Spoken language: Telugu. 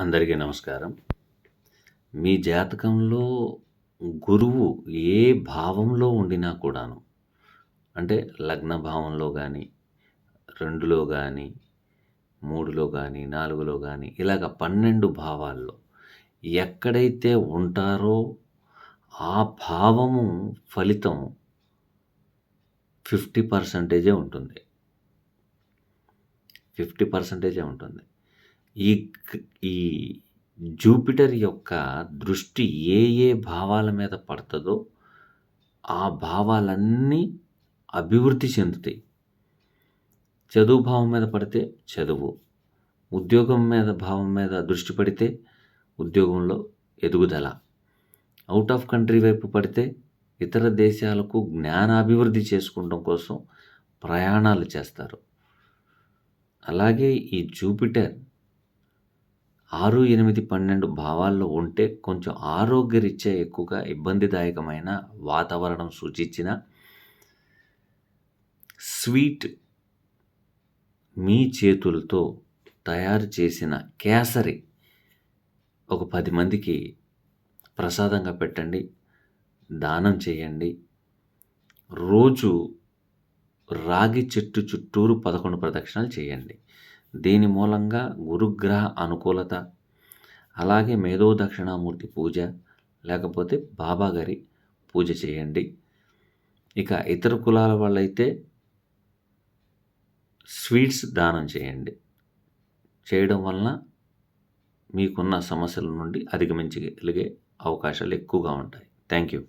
అందరికీ నమస్కారం. మీ జాతకంలో గురువు ఏ భావంలో ఉండినా కూడాను అంటే లగ్న భావంలో కానీ రెండులో కానీ మూడులో కానీ నాలుగులో కానీ ఇలాగ పన్నెండు భావాల్లో ఎక్కడైతే ఉంటారో ఆ భావము ఫలితం ఫిఫ్టీ పర్సంటేజే ఉంటుంది. ఫిఫ్టీ పర్సంటేజే ఉంటుంది. ఈ ఈ జూపిటర్ యొక్క దృష్టి ఏ ఏ భావాల మీద పడుతుందో ఆ భావాలన్నీ అభివృద్ధి చెందుతాయి. చదువు భావం మీద పడితే చదువు ఉద్యోగం మీద భావం మీద దృష్టి పడితే ఉద్యోగంలో ఎదుగుదల అవుట్ ఆఫ్ కంట్రీ వైపు పడితే ఇతర దేశాలకు జ్ఞానాభివృద్ధి చేసుకోవడం కోసం ప్రయాణాలు చేస్తారు. అలాగే ఈ జూపిటర్ ఆరు ఎనిమిది పన్నెండు భావాల్లో ఉంటే కొంచెం ఆరోగ్యరీత్యా ఎక్కువగా ఇబ్బందిదాయకమైన వాతావరణం సూచించిన స్వీట్ మీ చేతులతో తయారు చేసిన కేసరి ఒక పది మందికి ప్రసాదంగా పెట్టండి దానం చేయండి. రోజు రాగి చెట్టు చుట్టూరు పదకొండు ప్రదక్షిణాలు చేయండి. దీని మూలంగా గురుగ్రహ అనుకూలత అలాగే మేధో దక్షిణామూర్తి పూజ లేకపోతే బాబాగారి పూజ చేయండి. ఇక ఇతర కులాల వాళ్ళైతే స్వీట్స్ దానం చేయండి. చేయడం వలన మీకున్న సమస్యల నుండి అధిగమించగలిగే అవకాశాలు ఎక్కువగా ఉంటాయి. Thank you.